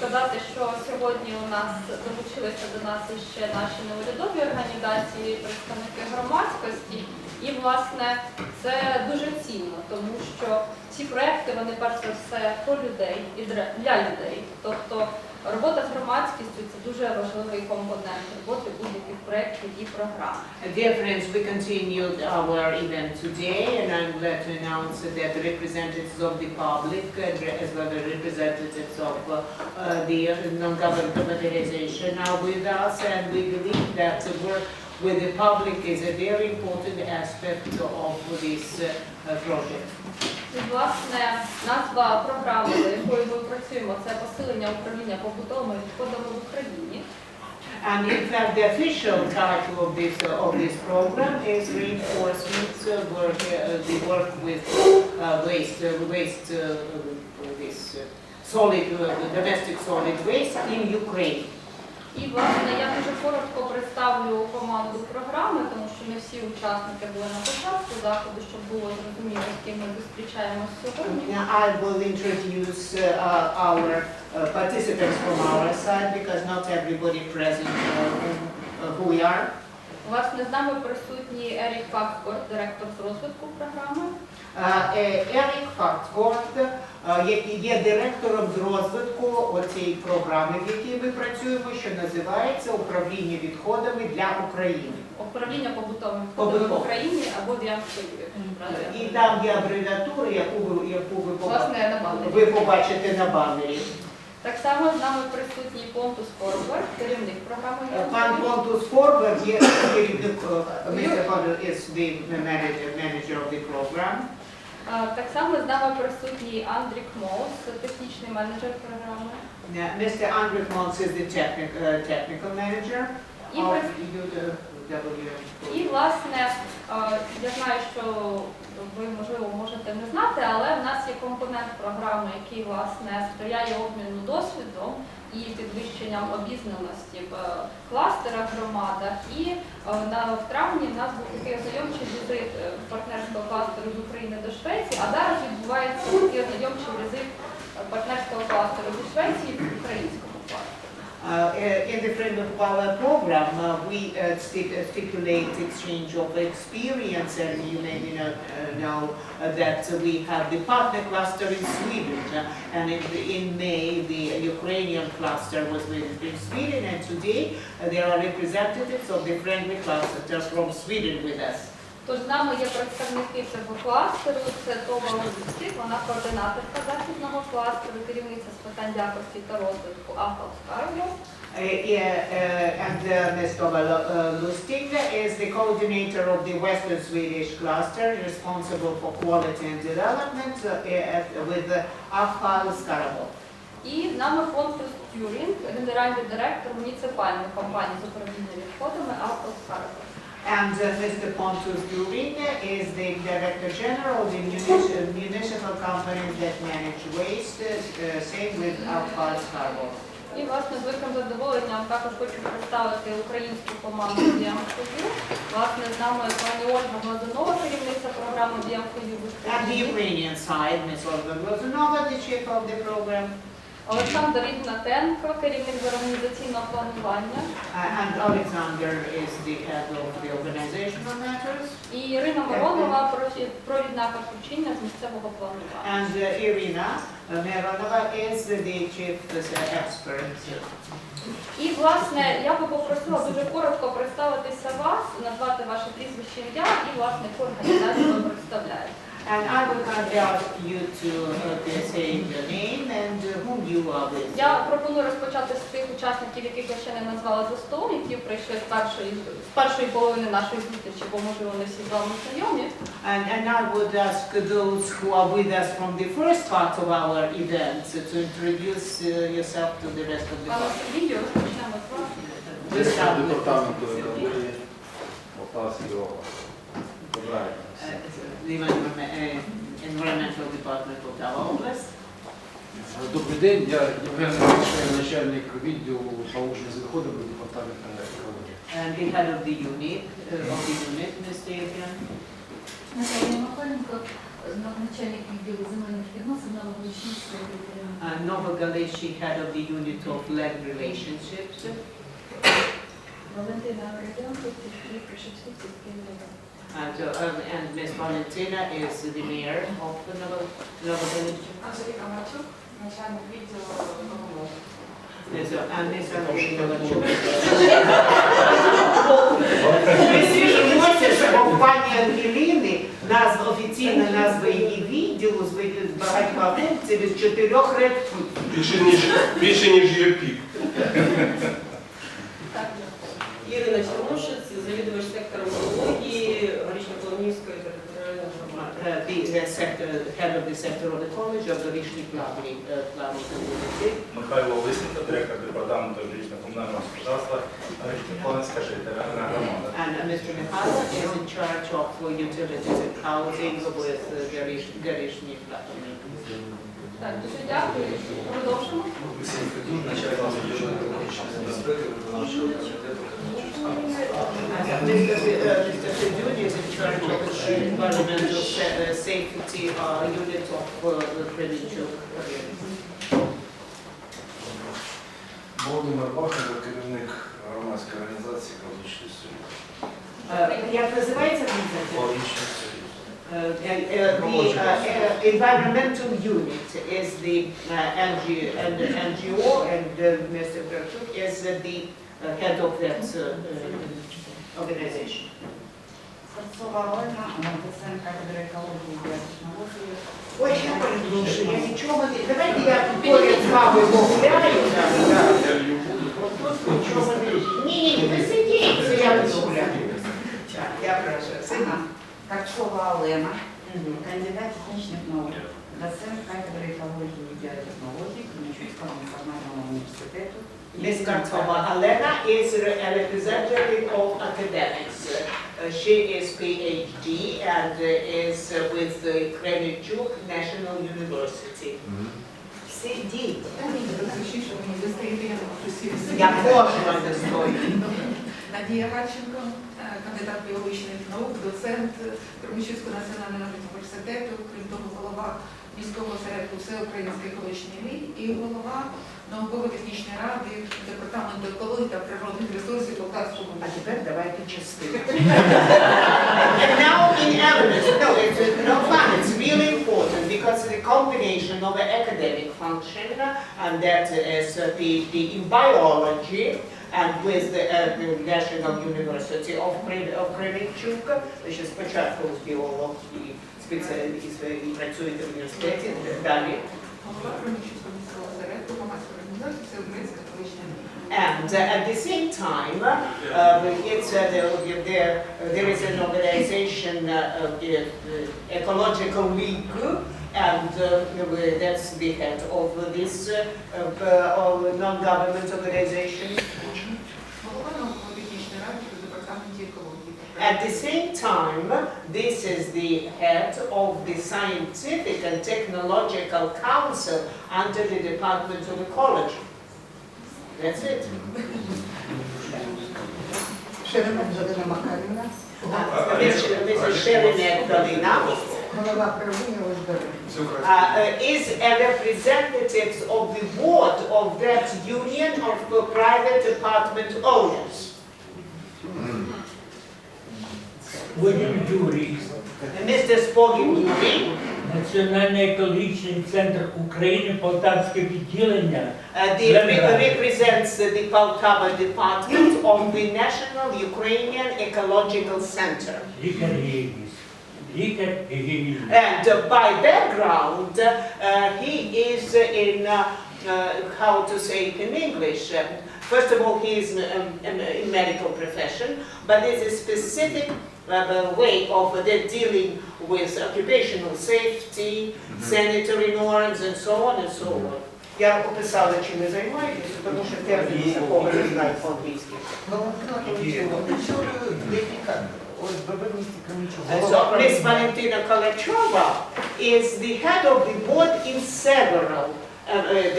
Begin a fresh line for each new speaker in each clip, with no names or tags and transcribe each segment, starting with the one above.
сказати, що сьогодні у нас долучилися до нас ще наші неурядові організації, представники громадськості. І власне це дуже цінно, тому що ці проекти вони перш за все про людей і для людей. Тобто робота з громадськістю це дуже важливий компонент роботи будь-яких проєктів і програм.
Dear friends, we continued our event today, and I'm glad to announce that the representatives of the public, uh, as well as representatives of uh, uh, the non-governmental organization are with us, and we believe that the work with the public is a very important aspect of this uh, uh, project.
І, власне, назва програми, за якою ми працюємо, це посилення управління побутовими відходами в Україні.
And in fact, the official title of this, uh, of this program is reinforcement uh, work, uh, the work with uh, waste, uh, waste, uh, uh, this uh, solid, uh, domestic solid waste in Ukraine.
І, власне, я дуже коротко представлю команду програми, тому що не всі учасники були на початку заходу, щоб було зрозуміло, з ким ми зустрічаємося сьогодні.
Now I will introduce uh, uh, our uh, participants from our side because not everybody present uh, uh, who we are.
Власне, з нами присутній Ерік Пакфорд, директор з розвитку програми.
Uh, е, Ерік Фактфорд, е, який є директором з розвитку оцієї програми, в якій ми працюємо, що називається управління відходами для України.
Управління побутовими відходами в Україні або в Ямської.
І там є абревіатура, яку ви, яку ви,
Власне,
ви побачите на банері.
Так само з нами присутній Понтус Форвард, керівник програми.
Е, Пан Понтус Форвард є керівник, е, Mr. Fowler is the manager, manager of the program.
Так само з нами присутній Андрік Моус, технічний менеджер програми.
Uh, Mr. Andrew Mons is the uh, technical manager
І,
of
прис-
UW.
І власне, я знаю, що ви можливо можете не знати, але в нас є компонент програми, який власне сприяє обміну досвідом і підвищенням обізнаності в е, кластерах, громадах. І е, в травні в нас був такий ознайомчий візит е, партнерського кластеру з України до Швеції, а зараз відбувається такий ознайомчий візит е, партнерського кластеру зі Швеції в українському кластері.
Uh, uh, In the frame of our program, uh, we uh, sti- uh, stipulate exchange of experience, and you know, uh, know uh, that we have the partner cluster in Sweden, uh, and in, in May, the Ukrainian cluster was with in Sweden, and today uh, there are representatives of the friendly cluster from Sweden with us.
Тож з нами є представники цього кластеру, це Това Логістик, вона координаторка західного кластеру, керівниця з питань якості та розвитку
yeah, uh, and Ms. Tova Lustig is the coordinator of the Western Swedish cluster responsible for quality and development uh, with the AFAL Skarabo.
І з нами Понтус Тюрінг, генеральний директор муніципальної компанії з управління відходами АФАЛ Скарго.
And uh, Mr. Pontus Durin is the Director General of the munis- municipal companies that manage waste, uh, same with AFAL Skarbo.
І, власне, з великим задоволенням також хочу представити українську команду Діамфою. Власне, з нами пані Ольга Глазунова, керівниця програми Діамфою в
And the
Україні.
Ukrainian side, Ms. Olga Glazunova, the chief of the program,
Олександр Ігнатенко, керівник з організаційного планування.
uh, and Alexander is the head of the organizational matters.
І Ірина Моронова, профі- провідна фахівчиня з місцевого планування.
And uh, Irina uh, is the chief expert.
І, власне, я би попросила дуже коротко представитися вас, назвати ваше прізвище ім'я і, власне, організацію ви представляєте.
And I would kindly ask you to uh, say your name and uh, whom you are with.
Я пропоную розпочати з тих учасників, яких я ще не назвала за столом, які прийшли з першої, з першої половини нашої зустрічі, бо можливо не всі з вами знайомі.
And, and I would ask those who are with us from the first part of our event to introduce uh, yourself to the rest of the
Пане
body.
Сергію, розпочнемо з вас.
Департаменту
Mr.
Екології Полтавської області. Бажаю.
Uh, the Environment- uh, Environmental Department of our Oblast.
Добрий день, я Євген Микишин, начальник відділу поводження з відходами департаменту екології.
And the head of the unit, uh, of the unit, Mr. Adrian.
Наталія Михайленко, начальник відділу земельних відносин на Логочинської територіальної.
Uh, Nova Galici, head of the unit of land relationships.
Валентина Радянко, Тишків, Кришевський, Тишків,
And, uh, um, and Ms. Valentina is the mayor of the Nova Galici.
Анжеліка Марчук, начальник
Ангеліни, назва, офіційна назва її відділу з ви- з чотирьох рядків.
Більше ніж більше ніж є пік.
Так,
Ірина Чорношець, завідувач сектором екології Горішньо-Полонівської територіальної громади.
Uh, the, sector, head of the sector of the college of the Rishni Plavni, uh, Plavni community.
Михайло Лисенко, директор департаменту жилищно-комунального господарства Полинська територіальна громада.
And Mr. Mihala is in charge of utilities and housing with Rishni Plavni.
так, дуже дякую. Продовжимо.
Олексій Федюр, начальник екологічної безпеки виконавчого комітету Кременчуцького муніципального.
And uh, Mr. Fi- uh, Mr. Fedun is in charge of the environmental sa- uh, safety uh, unit of uh, the Kremenchuk community.
Володимир Бахнер, керівник громадської організації «Екологічний союз».
Uh, Як називається організація?
«Екологічний союз».
Uh, and, uh, The uh, uh, environmental unit is the uh, NG and the NGO, and uh, Mr. Bertuk is uh, the uh, head of that uh, uh, organization.
Біотехнології.
Ой, я прошу, сидіть.
Ага. Олена, кандидат технічних наук, доцент кафедри екології і біотехнології Кременчуцького національного університету.
Ms. Kartova Alena is a representative of academics. Uh, She is PhD and uh, is uh, with the Kremenchuk National University. Сидіть. Я кожного достойна.
Надія Гальченко, е, кандидат біологічних наук, доцент Кременчуцького національного університету, крім того, голова міського осередку Всеукраїнської екологічної ліги і голова науково-технічної ради департаменту екології та природних ресурсів Полтавського
А тепер давайте частину. And now in evidence, no, it's uh, no fun, it's really important because the combination of the academic function and that is uh, the, the in biology and with the, uh, the National University of, Kre- of Kremenchuk, що спочатку з біолог And uh, at the same time, uh, it's, uh, there, there, there is an organization, uh, Ecological League, and uh, that's the head of this uh, non-government organization. At the same time, this is the head of the Scientific and Technological Council under the Department of Ecology. That's it. Uh, uh, is a representative of the board of that union of private apartment owners.
William Юрій,
And Mr. Spogin Yuri,
Національний екологічний центр України, Полтавське відділення.
uh, the, represents the Poltava department of the National Ukrainian Ecological Center.
Лікар гігієніст. Лікар гігієніст.
And uh, by background, uh, he is in, uh, uh, how to say it in English, uh, first of all, he is um, um, in medical profession, but there's a specific uh, way of uh, they're dealing with occupational safety, sanitary norms, and so on and so on. Я описала, чим ви займаєтеся, тому що термін такого не знаю по-англійськи.
Валентина Каличова, очолює декілька ОСББ в місті Кременчук.
And so Miss Valentina Kalachova is the head of the board in several uh, uh,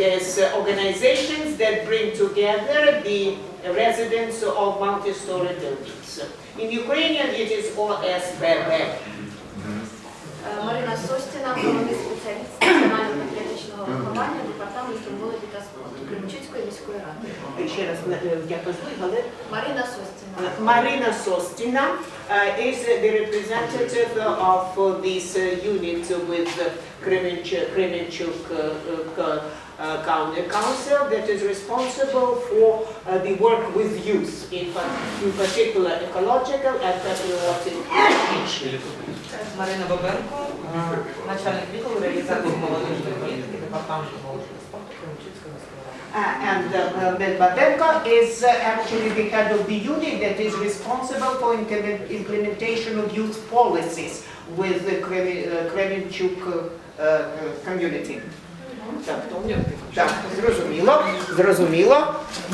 there's uh, organizations that bring together the residents of multi-story buildings. In Ukrainian, it is OSBB.
Е,
Е, Марина Состіна, головний спеціаліст національно-патріотичного виховання департаменту молоді та спорту Кременчуцької міської ради.
Ще раз, е, я позвала.
Марина Состіна.
Marina Sostina uh, is the representative of this unit with Kremenchuk, Kremenchuk uh, uh, uh, County Council that is responsible for uh, the work with youth, in, pa- in particular ecological and patriotic education.
Марина Бабенко, е, начальник відділу реалізації молодіжної політики департаменту молодіжного спорту Кременчуцької міської ради.
Uh, and uh, uh, Babenko is uh, actually the head of the unit that is responsible for implement- implementation of youth policies with the Kremi- uh, Kremenchuk uh, uh, community. Так, зрозуміло, зрозуміло.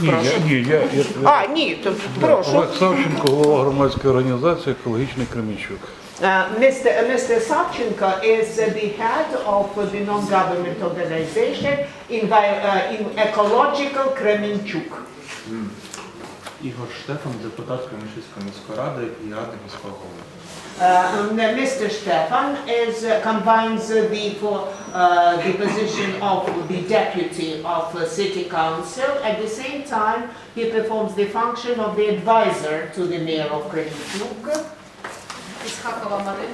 Ні, я, ні, я, я,
А, ні, то прошу.
Олег Савченко, голова громадської організації Екологічний Кременчук.
Uh, Mr. uh, Mr. Savchenko is uh, the head of uh, the non-government organization in, uh, in ecological Kremenchuk.
Ігор Штефан, депутат Кременчуцької міської ради і ради міського голови.
Uh, um, uh Mr. Stefan is, uh, combines uh, the, for, uh, the position of the deputy of uh, city council. At the same time, he performs the function of the advisor to the mayor of
Krynica. Marina.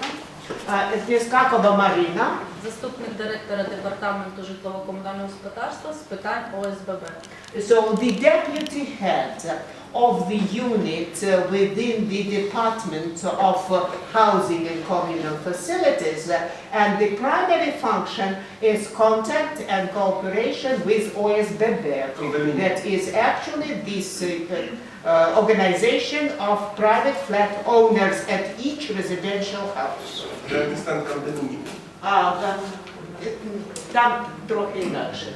Uh, Tiskakova Marina,
заступник директора департаменту житлово-комунального господарства з питань ОСББ.
so the deputy head of the unit uh, within the Department of uh, Housing and Communal Facilities. uh, And the primary function is contact and cooperation with OSBB. That is actually this uh, uh, organization of private flat owners at each residential house.
Стан Кандемії.
А, там, е, там трохи інакше.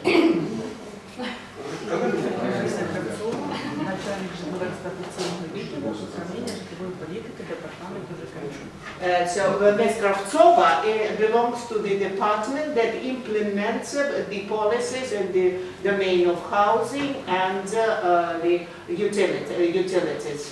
Начальник житлово-експлуатаційного відділу управління житлової політики департаменту ЖКХ.
Uh, So uh, Ms. Kravtsova uh, belongs to the department that implements uh, the policies in the domain of housing and uh, uh, the utility- uh, utilities.